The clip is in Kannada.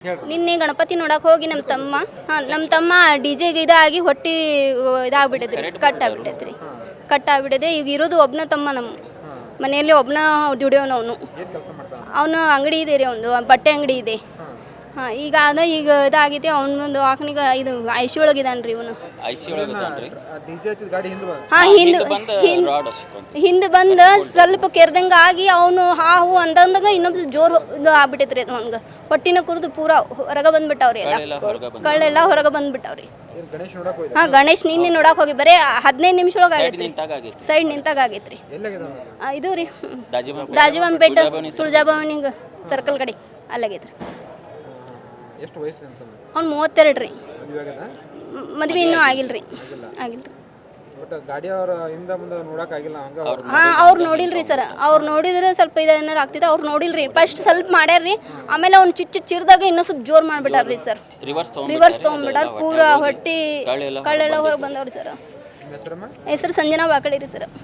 ನಿನ್ನೆ ಗಣಪತಿ ನೋಡಕ್ ಹೋಗಿ ನಮ್ಮ ತಮ್ಮ ಹಾ ನಮ್ಮ ತಮ್ಮ ಡಿ ಜೆಗೆ ಇದಾಗಿ ಹೊಟ್ಟಿ ಇದಾಗ್ಬಿಟ್ಟೈತ್ರಿ ಕಟ್ ಆಗ್ಬಿಟ್ಟೈತ್ರಿ ಕಟ್ ಆಗ್ಬಿಟ್ಟಿದೆ ಈಗ ಇರೋದು ಒಬ್ನ ತಮ್ಮ ನಮ್ಮ ಮನೆಯಲ್ಲಿ ಒಬ್ನ ದುಡಿಯೋನು ಅವನು ಏನು ಕೆಲಸ ಮಾಡ್ತಾನೆ ಅವನು ಅಂಗಡಿ ಇದೆ ರೀ ಒಂದು ಬಟ್ಟೆ ಅಂಗಡಿ ಇದೆ. ಹಾಂ ಈಗ ಅದ ಈಗ ಇದಾಗೈತಿ ಅವ್ನ ಒಂದು ಆಕನಿಗೆ ಇದು ಐಸಿ ಒಳಗಿದಾನ ರೀ ಇವನು. ಐ ಸಿ ಒಳಗೆ ಹಾಂ ಹಿಂದೆ ಬಂದು ಹಿಂದೆ ರಾಡ್ ಹಚ್ಕೊಂತ ಹಿಂದೆ ಬಂದು ಸ್ವಲ್ಪ ಕೆರ್ದಂಗೆ ಆಗಿ ಅವನು ಹಾ ಹೂ ಅಂದಂದಾಗ ಇನ್ನೊಬ್ಬ ಜೋರು ಇದು ಆಗ್ಬಿಟ್ಟೈತ್ರಿ ಅದು ಅವ್ನಿಗೆ ಹೊಟ್ಟಿನ ಕುರಿದು ಪೂರ ಹೊರಗೆ ಬಂದ್ಬಿಟ್ಟವ್ರಿ ಎಲ್ಲ. ಎಲ್ಲ ಕಳ್ಳೆಲ್ಲ ಹೊರಗೆ ಬಂದ್ಬಿಟ್ಟವ್ರಿ. ಹಾ ಗಣೇಶ್ ನಿನ್ನೆ ನೋಡಕ್ ಹೋಗಿ ಬರೀ ಹದಿನೈದು ನಿಮಿಷ ಒಳಗೆ ಆಗೈತ್ರಿ. ಸೈಡ್ ನಿಂತಾಗ ಆಗೈತ್ರಿ. ಇದು ರೀ. ದಾಜಿಬಂಪೇಟ ತುಳಜಾಭವನಿಗೆ ಸರ್ಕಲ್ ಕಡೆ ಅಲ್ಲಾಗೈತ್ರಿ. ಎಷ್ಟು ವಯಸ್ಸು ಅಂತಂದ್ರೆ? ಅವ್ನು ಮೂವತ್ತೆರಡು ರೀ. ಮದುವೆ ಮದ್ವೆ ಇನ್ನೂ ಆಗಿಲ್ಲ ರೀ. ಆಗಿಲ್ಲ. ರೀ. ಬಟ್ ಗಾಡಿ ಅವ್ರ ಹಿಂದೆ ಮುಂದೆ ನೋಡಕ್ ಆಗಿಲ್ಲ ಹಂಗ ಹಾಂ ಅವ್ರು ನೋಡಿಲ್ರಿ ಸರ್. ಅವ್ರು. ನೋಡಿದ್ರೆ ಸ್ವಲ್ಪ ಇದು ಏನಾರು ಆಗ್ತಿದೆ ಅವ್ರು ನೋಡಿಲ್ರಿ. ಫಸ್ಟ್ ಸ್ವಲ್ಪ ಮಾಡ್ಯಾರ್ರಿ ಆಮೇಲೆ ಅವ್ನು ಚಿಟ್ ಚಿಟ್ ಚಿರ್ದಾಗ ಇನ್ನೂ ಸ್ವಲ್ಪ ಜೋರು ಮಾಡ್ಬಿಟ್ಟಾರ್ರಿ ಸರ್. ರಿವರ್ಸ್ ತೊಗೊಂಡ್ ರಿವರ್ಸ್ ತೊಗೊಂಡ್ಬಿಟ್ಟಾರ. ಪೂರಾ ಹೊಟ್ಟಿ ಕಳ್ಳೆಲ್ಲ ಹೊರಗೆ ಬಂದವ್ರಿ ಸರ್. ಹೆಸರಮ್ಮ? ಹೆಸರು ಸಂಜನಾ ಬಾಕಳಿ ರೀ ಸರ್.